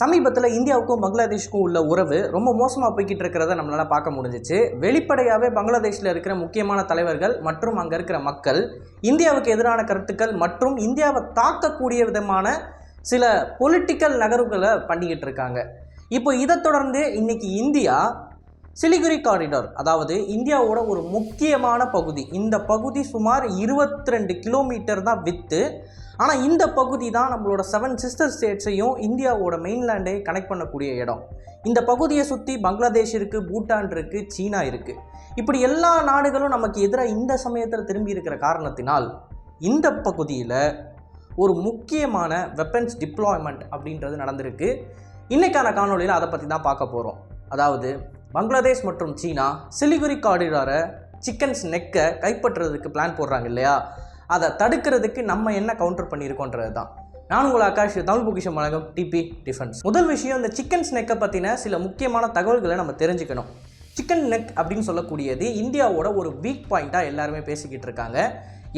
சமீபத்தில் இந்தியாவுக்கும் பங்களாதேஷுக்கும் உள்ள உறவு ரொம்ப மோசமாக போய்கிட்டு இருக்கிறத நம்மளால் பார்க்க முடிஞ்சிச்சு. வெளிப்படையாகவே பங்களாதேஷில் இருக்கிற முக்கியமான தலைவர்கள் மற்றும் அங்கே இருக்கிற மக்கள் இந்தியாவுக்கு எதிரான கருத்துக்கள் மற்றும் இந்தியாவை தாக்கக்கூடிய விதமான சில பொலிட்டிக்கல் நகர்வுகளை பண்ணிக்கிட்டு இருக்காங்க. இப்போ இதை தொடர்ந்து இன்னைக்கு இந்தியா சிலிகுரி காரிடார் அதாவது இந்தியாவோட ஒரு முக்கியமான பகுதி. இந்த பகுதி சுமார் 22 ரெண்டு கிலோமீட்டர் தான் வித்து ஆனால் இந்த பகுதி தான் நம்மளோட செவன் சிஸ்டர் ஸ்டேட்ஸையும் இந்தியாவோட மெயின்லேண்டையும் கனெக்ட் பண்ணக்கூடிய இடம். இந்த பகுதியை சுற்றி பங்களாதேஷ் இருக்குது பூட்டான் இருக்குது சீனா இருக்குது இப்படி எல்லா நாடுகளும் நமக்கு எதிராக இந்த சமயத்தில் திரும்பி இருக்கிற காரணத்தினால் இந்த பகுதியில் ஒரு முக்கியமான வெப்பன்ஸ் டிப்ளாய்மெண்ட் அப்படின்றது நடந்திருக்கு. இன்றைக்கான காணொலியில் அதை பற்றி தான் பார்க்க போகிறோம் அதாவது பங்களாதேஷ் மற்றும் சீனா சிலிகுரி காரிடாரை சிக்கன்ஸ் நெக்கை கைப்பற்றுறதுக்கு பிளான் போடுறாங்க இல்லையா? அதை தடுக்கிறதுக்கு நம்ம என்ன கவுண்டர் பண்ணியிருக்கோன்றது தான் நான் உங்கள் ஆகாஷ் தமிழ் பொக்கிஷம் வழங்கும் டிபி டிஃபென்ஸ் முதல் விஷயம் இந்த சிக்கன்ஸ் நெக்கை பற்றின சில முக்கியமான தகவல்களை நம்ம தெரிஞ்சுக்கணும். சிக்கன் நெக் அப்படின்னு சொல்லக்கூடியது இந்தியாவோட ஒரு வீக் பாயிண்ட்டாக எல்லாருமே பேசிக்கிட்டு இருக்காங்க.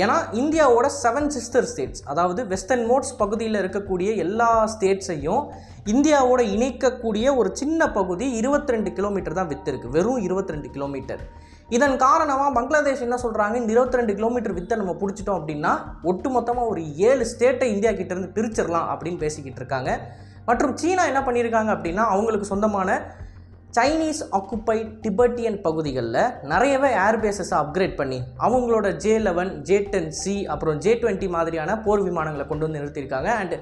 ஏன்னா இந்தியாவோட செவன் சிஸ்டர் ஸ்டேட்ஸ் அதாவது வெஸ்டர்ன் மோட்ஸ் பகுதியில் இருக்கக்கூடிய எல்லா ஸ்டேட்ஸையும் இந்தியாவோட இணைக்கக்கூடிய ஒரு சின்ன பகுதி 22 ரெண்டு கிலோமீட்டர் தான் வித்து இருக்குது வெறும் 22 ரெண்டு கிலோமீட்டர் இதன் காரணமாக பங்களாதேஷ் என்ன சொல்கிறாங்க இந்த 22 ரெண்டு கிலோமீட்டர் வித்தை நம்ம பிடிச்சிட்டோம் அப்படின்னா ஒட்டுமொத்தமாக ஒரு ஏழு ஸ்டேட்டை இந்தியா கிட்டேருந்து பிரிச்சிடலாம் அப்படின்னு பேசிக்கிட்டு இருக்காங்க. மற்றும் சீனா என்ன பண்ணியிருக்காங்க அப்படின்னா அவங்களுக்கு சொந்தமான சைனீஸ் ஆக்குப்பைட் டிபெட்டியன் பகுதிகளில் நிறையவே ஏர்பேஸஸை அப்கிரேட் பண்ணி அவங்களோட J eleven J ten C அப்புறம் ஜே டுவெண்ட்டி மாதிரியான போர் விமானங்களை கொண்டு வந்து நிறுத்தியிருக்காங்க. அண்ட்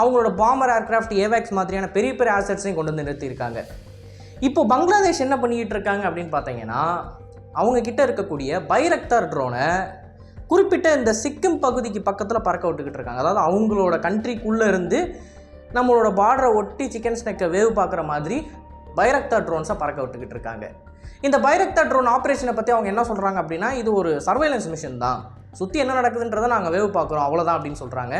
அவங்களோட பாம்பர் ஏர்கிராஃப்ட் ஏவேக்ஸ் மாதிரியான பெரிய பெரிய ஆசட்ஸையும் கொண்டு வந்து நிறுத்தியிருக்காங்க. இப்போ பங்களாதேஷ் என்ன பண்ணிக்கிட்டு இருக்காங்க அப்படின்னு பார்த்தீங்கன்னா அவங்க கிட்ட இருக்கக்கூடிய பைரக்தார் ட்ரோனை குறிப்பிட்ட இந்த சிக்கிம் பகுதிக்கு பக்கத்தில் பறக்க விட்டுக்கிட்டு இருக்காங்க. அதாவது அவங்களோட கண்ட்ரிக்குள்ளே இருந்து நம்மளோட பார்டரை ஒட்டி சிக்கன் ஸ்னெக்கை வேவு பார்க்குற மாதிரி பைரக்தா ட்ரோன்ஸை பறக்க விட்டுக்கிட்டு இருக்காங்க. இந்த பைரக்தா ட்ரோன் ஆப்ரேஷனை பற்றி அவங்க என்ன சொல்கிறாங்க அப்படின்னா இது ஒரு சர்வைலன்ஸ் மிஷன் தான். சுற்றி என்ன நடக்குதுன்றதை நாங்கள் வேவு பார்க்குறோம் அவ்வளோதான் அப்படின்னு சொல்கிறாங்க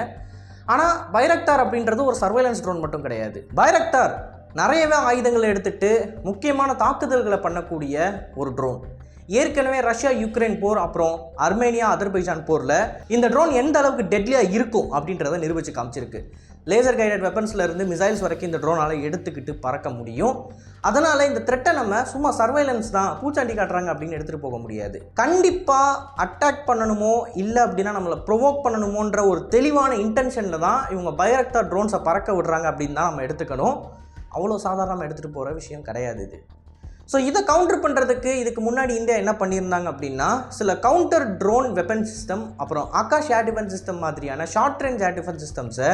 ஆனால் பைரக்தார் அப்படின்றது ஒரு சர்வைலன்ஸ் ட்ரோன் மட்டும் கிடையாது. பைரக்தார் நிறையவே ஆயுதங்களை எடுத்துட்டு முக்கியமான தாக்குதல்களை பண்ணக்கூடிய ஒரு ட்ரோன் ஏற்கனவே ரஷ்யா யுக்ரைன் போர் அப்புறம் அர்மேனியா அதர்பைஜான் போரில் இந்த ட்ரோன் எந்த அளவுக்கு டெட்லியாக இருக்கும் அப்படின்றத நிரூபித்து காமிச்சிருக்கு. லேசர் கைடட் வெப்பன்ஸ்லேருந்து மிசைல்ஸ் வரைக்கும் இந்த ட்ரோனால் எடுத்துக்கிட்டு பறக்க முடியும். அதனால் இந்த த்ரெட்டை நம்ம சும்மா சர்வைலன்ஸ் தான் பூச்சாண்டி காட்டுறாங்க அப்படின்னு எடுத்துகிட்டு போக முடியாது. கண்டிப்பாக அட்டாக் பண்ணணுமோ இல்லை அப்படின்னா நம்மளை ப்ரொவோக் பண்ணணுமோன்ற ஒரு தெளிவான இன்டென்ஷனில் தான் இவங்க பைரக்தா ட்ரோன்ஸை பறக்க விடுறாங்க அப்படின்னு தான் நம்ம எடுத்துக்கணும். அவ்வளோ சாதாரணமாக எடுத்துகிட்டு போகிற விஷயம் கிடையாது இது. ஸோ இதை கவுண்டர் பண்ணுறதுக்கு இதுக்கு முன்னாடி இந்தியா என்ன பண்ணியிருந்தாங்க அப்படின்னா சில கவுண்டர் ட்ரோன் வெப்பன் சிஸ்டம் அப்புறம் ஆகாஷ் ஏர் டிஃபென்ஸ் சிஸ்டம் மாதிரியான ஷார்ட் ரேஞ்ச் ஏர் டிஃபென்ஸ் சிஸ்டம்ஸை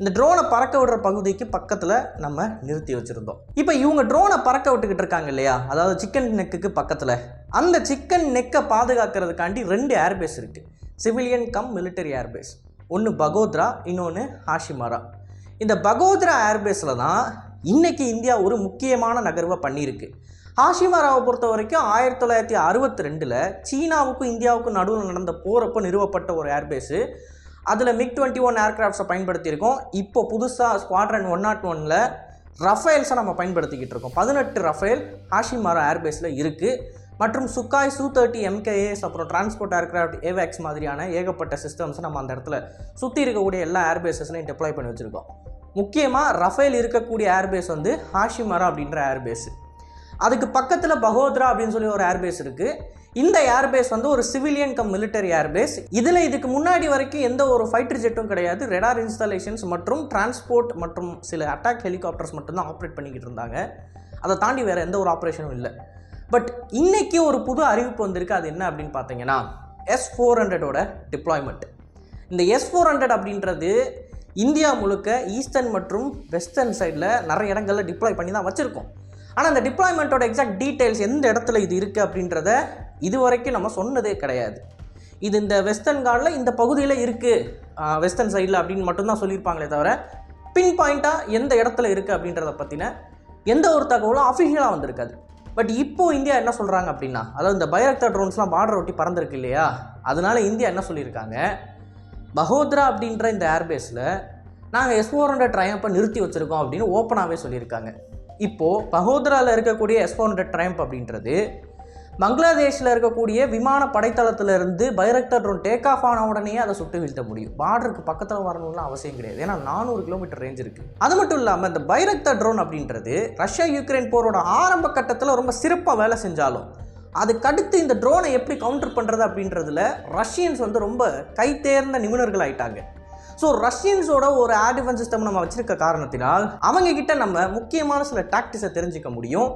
இந்த ட்ரோனை பறக்க விடுற பகுதிக்கு பக்கத்தில் நம்ம நிறுத்தி வச்சுருந்தோம். இப்போ இவங்க ட்ரோனை பறக்க விட்டுக்கிட்டு இருக்காங்க இல்லையா? அதாவது சிக்கன் நெக்குக்கு பக்கத்தில். அந்த சிக்கன் நெக்கை பாதுகாக்கிறதுக்காண்டி ரெண்டு ஏர்பேஸ் இருக்குது சிவிலியன் கம் மிலிட்டரி ஏர்பேஸ் ஒன்று பகோத்ரா இன்னொன்று ஹாஷிமாரா. இந்த பகோத்ரா ஏர்பேஸில் தான் இன்றைக்கி இந்தியா ஒரு முக்கியமான நகர்வை பண்ணியிருக்கு. ஹாஷிமாராவை பொறுத்த வரைக்கும் ஆயிரத்தி தொள்ளாயிரத்தி அறுபத்தி ரெண்டில் சீனாவுக்கும் இந்தியாவுக்கும் நடுவில் நடந்த போகிறப்போ நிறுவப்பட்ட ஒரு ஏர்பேஸு அதில் மிக் டுவெண்ட்டி ஒன் ஏர்க்ராஃப்ட்ஸை பயன்படுத்தியிருக்கோம். இப்போ புதுசாக ஸ்குவாட்ரன் ஒன் நாட் ஒனில் ரஃபேல்ஸை நம்ம பயன்படுத்திக்கிட்டு இருக்கோம். பதினெட்டு ரஃபேல் ஹாஷிமாரா ஏர்பேஸில் இருக்குது மற்றும் சுக்காய் சூ தேர்ட்டி எம்கேஏஎஸ் அப்புறம் டிரான்ஸ்போர்ட் ஏர்க்ராஃப்ட் ஏவேக்ஸ் மாதிரியான ஏகப்பட்ட சிஸ்டம்ஸை நம்ம அந்த இடத்துல சுற்றி இருக்கக்கூடிய எல்லா ஏர்பேஸஸ்லையும் டெப்ளாய் பண்ணி வச்சுருக்கோம். முக்கியமாக ரஃபேல் இருக்கக்கூடிய ஏர்பேஸ் வந்து ஹாஷிமாரா அப்படின்ற ஏர்பேஸ் அதுக்கு பக்கத்தில் பகோத்ரா அப்படின்னு சொல்லி ஒரு ஏர்பேஸ் இருக்குது இந்த ஏர்பேஸ் வந்து ஒரு சிவிலியன் கம் மிலிட்டரி ஏர்பேஸ் இதில் இதுக்கு முன்னாடி வரைக்கும் எந்த ஒரு ஃபைட்டர் ஜெட்டும் கிடையாது. ரெடார் இன்ஸ்டாலேஷன்ஸ் மற்றும் டிரான்ஸ்போர்ட் மற்றும் சில அட்டாக் ஹெலிகாப்டர்ஸ் மட்டும்தான் ஆப்ரேட் பண்ணிக்கிட்டு இருந்தாங்க. அதை தாண்டி வேறு எந்த ஒரு ஆப்ரேஷனும் இல்லை. பட் இன்னைக்கு ஒரு புது அறிவிப்பு வந்திருக்கு. அது என்ன அப்படின்னு பார்த்தீங்கன்னா எஸ் ஃபோர் ஹண்ட்ரடோட டிப்ளாய்மெண்ட் இந்த எஸ் ஃபோர் ஹண்ட்ரட் அப்படின்றது இந்தியா முழுக்க ஈஸ்டர்ன் மற்றும் வெஸ்டர்ன் சைடில் நிறைய இடங்களில் டிப்ளாய் பண்ணி தான் வச்சுருக்கோம். ஆனால் அந்த டிப்ளாய்மெண்ட்டோட எக்ஸாக்ட் டீட்டெயில்ஸ் எந்த இடத்துல இது இருக்குது அப்படின்றத இது வரைக்கும் நம்ம சொன்னதே கிடையாது. இது இந்த வெஸ்டர்ன் கார்டில் இந்த பகுதியில் இருக்குது வெஸ்டர்ன் சைடில் அப்படின்னு மட்டும்தான் சொல்லியிருப்பாங்களே தவிர பின் பாயிண்ட்டாக எந்த இடத்துல இருக்குது அப்படின்றத பற்றின எந்த ஒரு தகவலும் அஃபிஷியலாக வந்திருக்காது. பட் இப்போ இந்தியா என்ன சொல்கிறாங்க அப்படின்னா அதாவது இந்த பைரக்தா ட்ரோன்ஸ்லாம் பார்டர் ஒட்டி பறந்துருக்கு இல்லையா? அதனால இந்தியா என்ன சொல்லியிருக்காங்க? பகோத்ரா அப்படின்ற இந்த ஏர்பேஸில் நாங்கள் எஸ் ஃபோர் ஹண்ட்ரட் ட்ரையம்பை நிறுத்தி வச்சுருக்கோம் அப்படின்னு ஓப்பனாகவே சொல்லியிருக்காங்க. இப்போது பகோத்ராவில் இருக்கக்கூடிய எஸ் ஃபோர் ஹண்ட்ரட் ட்ரையம்ப் அப்படின்றது பங்களாதேஷில் இருக்கக்கூடிய விமான படைத்தளத்திலிருந்து பைரக்டர் ட்ரோன் டேக் ஆஃப் ஆன உடனே அதை சுட்டு வீழ்த்த முடியும். பார்டருக்கு பக்கத்தில் வரணும்லாம் அவசியம் கிடையாது. ஏன்னா நானூறு கிலோமீட்டர் ரேஞ்ச் இருக்குது அது மட்டும் இல்லாமல் இந்த பைரக்டர் ட்ரோன் அப்படின்றது ரஷ்யா யுக்ரைன் போரோட ஆரம்ப கட்டத்தில் ரொம்ப சிறப்பாக வேலை செஞ்சாலும் அதுக்கடுத்து இந்த ட்ரோனை எப்படி கவுண்டர் பண்ணுறது அப்படின்றதுல ரஷ்யன்ஸ் வந்து ரொம்ப கைத்தேர்ந்த நிபுணர்கள் ஆயிட்டாங்க. ஸோ ரஷ்யன்ஸோட ஒரு ஏர் டிஃபென்ஸ் சிஸ்டம் நம்ம வச்சிருக்க காரணத்தினால் அவங்க கிட்ட நம்ம முக்கியமான சில டாக்டிஸை தெரிஞ்சுக்க முடியும்.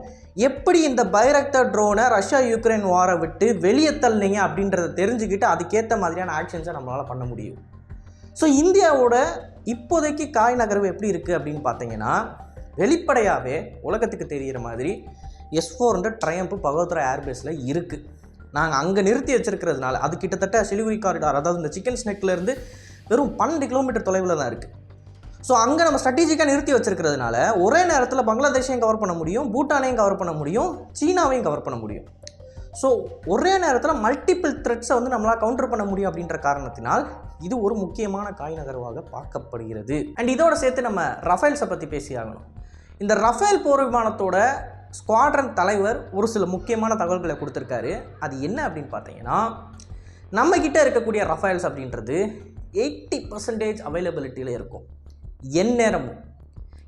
எப்படி இந்த பைரக்டர் ட்ரோனை ரஷ்யா யுக்ரைன் வாரை விட்டு வெளியே தள்ளிங்க அப்படின்றத தெரிஞ்சுக்கிட்டு அதுக்கேற்ற மாதிரியான ஆக்ஷன்ஸை நம்மளால் பண்ண முடியும். ஸோ இந்தியாவோட இப்போதைக்கு காய் நகர்வு எப்படி இருக்குது அப்படின்னு பார்த்தீங்கன்னா வெளிப்படையாகவே உலகத்துக்கு தெரிகிற மாதிரி எஸ் ஃபோர் ஹண்ட்ரட் ட்ரையம்பு பகவத்ரா ஏர்பேஸில் இருக்குது நாங்கள் அங்கே நிறுத்தி வச்சுருக்கிறதுனால அது கிட்டத்தட்ட சிலிகுரி காரிடார் அதாவது இந்த சிக்கன் ஸ்னெக்லேருந்து வெறும் பன்னெண்டு கிலோமீட்டர் தொலைவில் தான் இருக்குது ஸோ அங்கே நம்ம ஸ்ட்ராட்டஜிக்காக நிறுத்தி வச்சிருக்கிறதுனால ஒரே நேரத்தில் பங்களாதேஷையும் கவர் பண்ண முடியும் பூட்டானையும் கவர் பண்ண முடியும் சீனாவையும் கவர் பண்ண முடியும். ஸோ ஒரே நேரத்தில் மல்டிபிள் த்ரெட்ஸை வந்து நம்மளால் கவுண்டர் பண்ண முடியும் அப்படின்ற காரணத்தினால் இது ஒரு முக்கியமான காய் நகர்வாக பார்க்கப்படுகிறது. அண்ட் இதோட சேர்த்து நம்ம ரஃபேல்ஸை பற்றி பேசி ஆகணும். இந்த ரஃபேல் போர் விமானத்தோட ஸ்குவாட்ரன் தலைவர் ஒரு சில முக்கியமான தகவல்களை கொடுத்துருக்காரு. அது என்ன அப்படின்னு பார்த்தீங்கன்னா நம்ம இருக்கக்கூடிய ரஃபேல்ஸ் அப்படின்றது எயிட்டி பர்சன்டேஜ் அவைலபிலிட்டியில் இருக்கும். எந்நேரமும்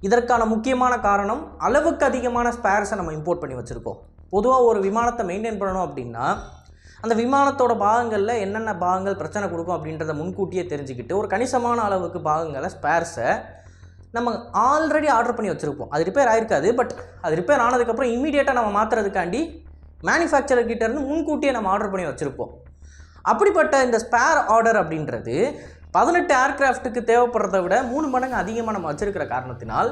இதற்கான முக்கியமான காரணம் அளவுக்கு அதிகமான ஸ்பேர்ஸை நம்ம இம்போர்ட் பண்ணி வச்சுருக்கோம். பொதுவாக ஒரு விமானத்தை மெயின்டைன் பண்ணணும் அப்படின்னா அந்த விமானத்தோட பாகங்களில் என்னென்ன பாகங்கள் பிரச்சனை கொடுக்கும் அப்படின்றத முன்கூட்டியே தெரிஞ்சுக்கிட்டு ஒரு கணிசமான அளவுக்கு பாகங்களை ஸ்பேர்ஸை நம்ம ஆல்ரெடி ஆர்டர் பண்ணி வச்சுருப்போம். அது ரிப்பேர் ஆயிருக்காது பட் அது ரிப்பேர் ஆனதுக்கப்புறம் இமீடியட்டாக நம்ம மாற்றுறதுக்காண்டி மேனுஃபேக்சரர் முன்கூட்டியே நம்ம ஆர்டர் பண்ணி வச்சுருப்போம். அப்படிப்பட்ட இந்த ஸ்பேர் ஆர்டர் அப்படின்றது பதினெட்டு ஏர்க்ராஃப்ட்டுக்கு தேவைப்படுறத விட மூணு மடங்கு அதிகமாக நம்ம வச்சுருக்கிற காரணத்தினால்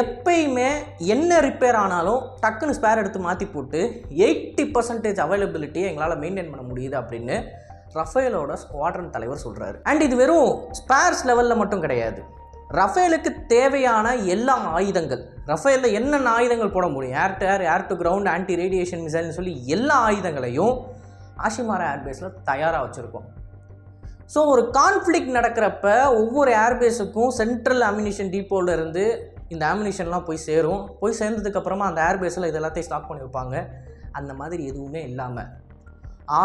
எப்பயுமே என்ன ரிப்பேர் ஆனாலும் டக்குன்னு ஸ்பேர் எடுத்து மாற்றி போட்டு எயிட்டி பர்சன்டேஜ் அவைலபிலிட்டியை எங்களால் மெயின்டைன் பண்ண முடியுது அப்படின்னு ரஃபேலோட ஸ்குவாட்ரன் தலைவர் சொல்கிறாரு அண்ட் இது வெறும் ஸ்பேர்ஸ் லெவலில் மட்டும் கிடையாது. ரஃபேலுக்கு தேவையான எல்லா ஆயுதங்கள் ரஃபேலில் என்னென்ன ஆயுதங்கள் போட முடியும்? Air to air air to ground anti radiation மிசைல்னு சொல்லி எல்லா ஆயுதங்களையும் ஆஷிமாரா ஏர்பேஸில் தயாராக வச்சுருக்கோம். ஸோ ஒரு கான்ஃப்ளிக் நடக்கிறப்ப ஒவ்வொரு ஏர்பேஸுக்கும் சென்ட்ரல் அம்யூனிஷன் டீப்போலேருந்து இந்த அம்யூனிஷன்லாம் போய் சேரும். போய் சேர்ந்ததுக்கப்புறமா அந்த ஏர்பேஸில் இது எல்லாத்தையும் ஸ்டாக் பண்ணி வைப்பாங்க. அந்த மாதிரி எதுவுமே இல்லாமல்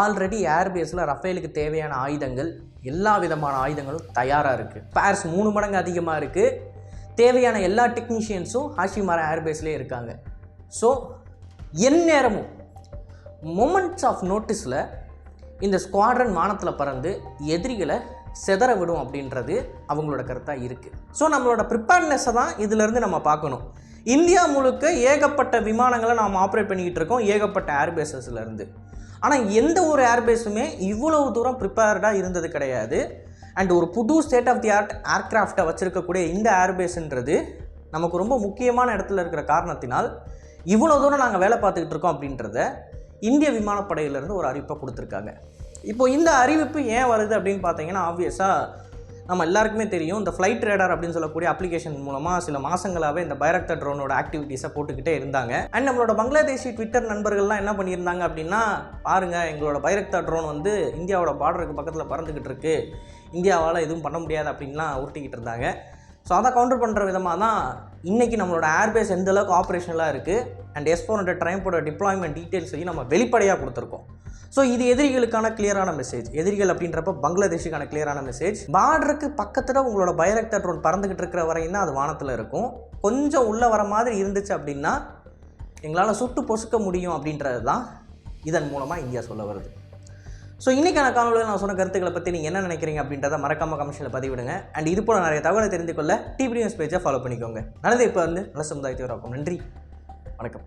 ஆல்ரெடி ஏர்பேஸில் ரஃபேலுக்கு தேவையான ஆயுதங்கள் எல்லா விதமான ஆயுதங்களும் தயாராக இருக்குது பேர்ஸ் மூணு மடங்கு அதிகமாக இருக்குது தேவையான எல்லா டெக்னீஷியன்ஸும் ஹாஷிமாரா ஏர்பேஸ்லேயே இருக்காங்க. ஸோ எந்நேரமும் மொமெண்ட்ஸ் ஆஃப் நோட்டீஸில் இந்த ஸ்குவாட்ரன் வானத்தில் பறந்து எதிரிகளை செதற விடும் அப்படின்றது அவங்களோட கருத்தாக இருக்குது ஸோ நம்மளோட ப்ரிப்பேர்னஸை தான் இதிலேருந்து நம்ம பார்க்கணும். இந்தியா முழுக்க ஏகப்பட்ட விமானங்களை நாம் ஆப்ரேட் பண்ணிக்கிட்டு இருக்கோம் ஏகப்பட்ட ஏர்பேஸஸ்லேருந்து ஆனால் எந்த ஒரு ஏர்பேஸுமே இவ்வளவு தூரம் ப்ரிப்பேர்டாக இருந்தது கிடையாது. அண்ட் ஒரு புது ஸ்டேட் ஆஃப் தி ஆர்ட் ஏர்க்ராஃப்டை வச்சுருக்கக்கூடிய இந்த ஏர்பேஸுன்றது நமக்கு ரொம்ப முக்கியமான இடத்துல இருக்கிற காரணத்தினால் இவ்வளோ தூரம் நாங்கள் வேலை பார்த்துக்கிட்டு இருக்கோம் அப்படின்றத இந்திய விமானப்படையிலேருந்து ஒரு அறிவிப்பை கொடுத்துருக்காங்க. இப்போ இந்த அறிவிப்பு ஏன் வருது அப்படின்னு பார்த்தீங்கன்னா ஆப்வியஸாக நம்ம எல்லாருக்குமே தெரியும் இந்த ஃப்ளைட் ரேடார் அப்படின்னு சொல்லக்கூடிய அப்ளிகேஷன் மூலமாக சில மாதங்களாகவே இந்த பைரக்டர் ட்ரோனோட ஆக்டிவிட்டீஸை போட்டுக்கிட்டே இருந்தாங்க. அண்ட் நம்மளோட பங்களாதேஷி ட்விட்டர் நண்பர்கள்லாம் என்ன பண்ணியிருந்தாங்க அப்படின்னா பாருங்கள் எங்களோட பைரக்தா ட்ரோன் வந்து இந்தியாவோட பார்டருக்கு பக்கத்தில் பறந்துக்கிட்டு இருக்கு. இந்தியாவால் எதுவும் பண்ண முடியாது அப்படின்லாம் உருட்டிக்கிட்டு இருந்தாங்க. ஸோ அதை கவுண்டர் பண்ணுற விதமாக தான் இன்றைக்கி நம்மளோட ஏர்பேஸ் எந்தளவுக்கு ஆப்ரேஷனலாக இருக்குது அண்ட் எஸ்போனோட ஃபோர் ட்ரைம்போட டிப்ளாய்மெண்ட் டீட்டெயில்ஸையும் நம்ம வெளிப்படையாக கொடுத்துருக்கோம். ஸோ இது எதிரிகளுக்கான கிளியரான மெசேஜ் எதிரிகள் அப்படின்றப்ப பங்களாதேஷுக்கான கிளியரான மெசேஜ் பார்டருக்கு பக்கத்தில் உங்களோட பைரக்டர் ட்ரோன் பறந்துக்கிட்டு இருக்கிற வரையும் தான் அது வானத்தில் இருக்கும். கொஞ்சம் உள்ளே வர மாதிரி இருந்துச்சு அப்படின்னா எங்களால் சுட்டு பொசுக்க முடியும் அப்படின்றது தான் இதன் மூலமாக இந்தியா சொல்ல வருது. ஸோ இன்றைக்கான காணொலியில் நான் சொன்ன கருத்துக்களை பற்றி நீங்கள் என்ன நினைக்கிறீங்க அப்படின்றத மறக்காம கமிஷனில் பதிவிடுங்க. அண்ட் இது போல் நிறைய தகவலை தெரிந்து கொள்ள டிபி நியூஸ் பேஜை ஃபாலோ பண்ணிக்கோங்க. நல்லது இப்போ வந்து நல்ல சமுதாயத்தை உருவாக்கும். நன்றி. வணக்கம்.